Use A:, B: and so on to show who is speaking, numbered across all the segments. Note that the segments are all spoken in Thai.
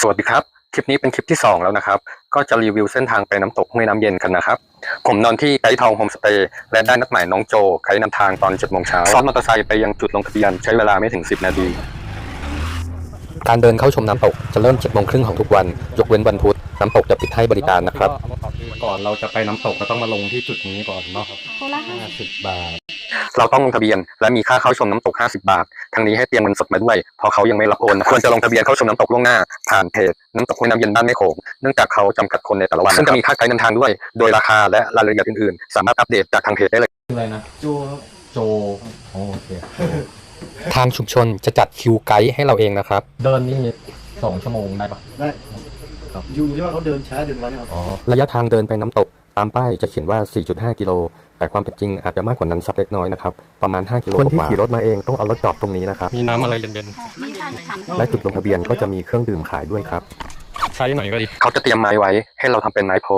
A: สวัสดีครับ คลิปนี้เป็นคลิปที่ 2 แล้วนะครับ ก็จะรีวิวเส้นทางไปน้ำตกห้วยน้ำเย็นกันนะครับ ผมนอนที่ไกด์ทองโฮมสเตย์และได้นัดหมายน้องโจไกด์นำทางตอน7โมงเช้าซ้อนมอเตอร์ไซค์ไปยังจุดลงทะเบียนใช้เวลาไม่ถึง 10 นาที การเดินเข้าชมน้ำตกจะเริ่ม7โมงครึ่งของทุกวัน ยกเว้นวันพุธน้ำตกจะปิดให้บริการนะครับ ก่อนเราจะไปน้ำตกก็ต้องมาลงที่จุดนี้ก่อนเนาะ
B: คนละห้าสิบ
A: 50บาท เราต้องลงทะเบียนและมีค่าเข้าชมน้ำตก 50 บาท ทั้งนี้ให้เตรียมเงินสดมาด้วยเพราะเขายังไม่รับโอนนะควรจะลงทะเบียนเข้าชมน้ำตกล่วงหน้า ผ่านเพจน้ำตกห้วยน้ำเย็นบ้านไม่โขงเนื่องจากเขาจำกัดคนในแต่ละวันซึ่งจะมีค่าไกด์นำทางด้วย โดยราคาและรายละเอียดอื่นๆ สามารถอัปเดตจากทางเพจได้เลย
C: อะไรนะ
B: จู
C: โจโอเค
A: ทางชุมชนจะจัดคิวไกด์ให้เราเองนะครับ
C: เดินนี่สองชั่วโมงได้ปะ
B: ได้อยู่ที่ว่าเขาเดินช้าเดินไวนะครับ
C: อ๋อ
A: ระยะทางเดินไปน้ำตกตามป้ายจะเขียนว่า 4.5 กิโล แต่ความเป็นจริงอาจจะมากกว่านั้นสักเล็กน้อยนะครับ ประมาณ 5 กิโลคนที่ขี่รถมาเองต้องเอารถจอดตรงนี้นะครับ
C: มีน้ำอะไรเย็น
B: ไม่ทันทำ
A: และจุดลงทะเบียนก็จะมีเครื่องดื่มขายด้วยครับ
C: ๆใช้หน่อยก็ดี
A: เขาจะเตรียมไม้ไว้ ให้เราทำเป็นไม้โพล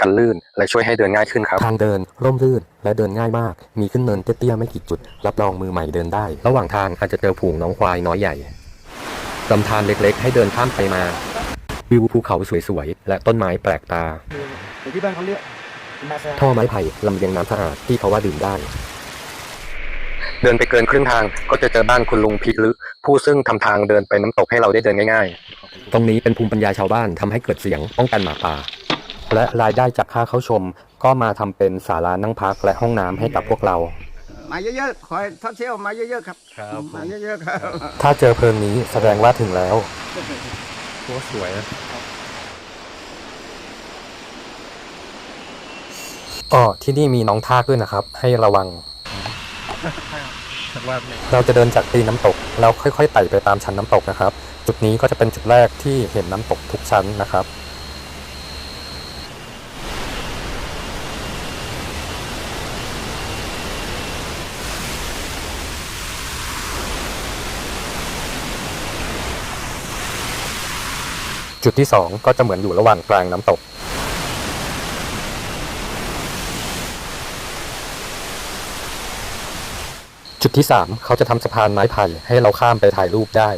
A: กันลื่น และช่วยให้เดินง่ายขึ้นครับ ทางเดิน ร่มรื่น และเดินง่ายมาก มีขึ้นเนินเตี้ยๆไม่กี่จุด รับรองมือใหม่เดินได้ ระหว่างทางอาจจะเจอผูงน้องควายน้อยใหญ่ลำธารเล็กๆ ให้เดินข้ามไปมา วิวภูเขาสวยๆ และต้นไม้แปลกตา
B: เดี๋ยวที่บ้านเขาเรียกมาแซ
A: ท่อไม้ไผ่ลำเลียงน้ำสะอาดที่เขาว่าดื่มได้ เดินไปเกินครึ่งทางก็จะเจอบ้านคุณลุงพิลึผู้ซึ่งทำทางเดินไปน้ำตกให้เราได้เดินง่ายๆ ตรงนี้เป็นภูมิปัญญาชาวบ้านทำให้เกิดเสียงป้องกันหมาป่า และรายได้จากค่าเข้าชม ก็มาทำเป็นศาลานั่งพักและห้องน้ำให้กับพวกเรา
D: มาเยอะๆคอยท่องเที่ยวมาเยอะๆครับ
C: ครับ
D: มาเยอะๆครับ
A: ถ้าเจอเพลิงนี้แสดงว่าถึงแล้ว
C: ตัวสวยนะ
A: อ๋อที่นี่มีน้องทากด้วยนะครับ ให้ระวัง
C: สักว่าไม่
A: เราจะเดินจากตีนน้ำตก แล้วค่อยๆไต่ไปตามชั้นน้ำตกนะครับ จุดนี้ก็จะเป็นจุดแรกที่เห็นน้ำตกทุกชั้นนะครับ จุดที่สองก็จะเหมือนอยู่ระหว่างกลางน้ำตก จุดที่สามเขาจะทำสะพานไม้ไผ่ให้เราข้ามไปถ่ายรูปได้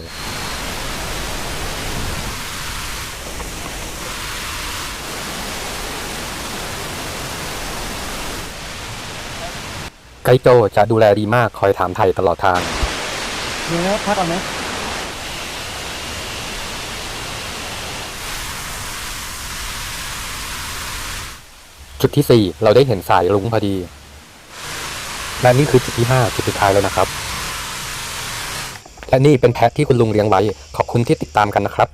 A: ไกด์โจจะดูแลดีมากคอยถามไทยตลอดทาง
B: มีแล้วพักก่อนไหม
A: จุดที่สี่เราได้เห็นสายรุ้งพอดี และนี่คือจุดที่ห้าจุดสุดท้ายแล้วนะครับ และนี่เป็นแพะที่คุณลุงเลี้ยงไว้ ขอบคุณที่ติดตามกันนะครับ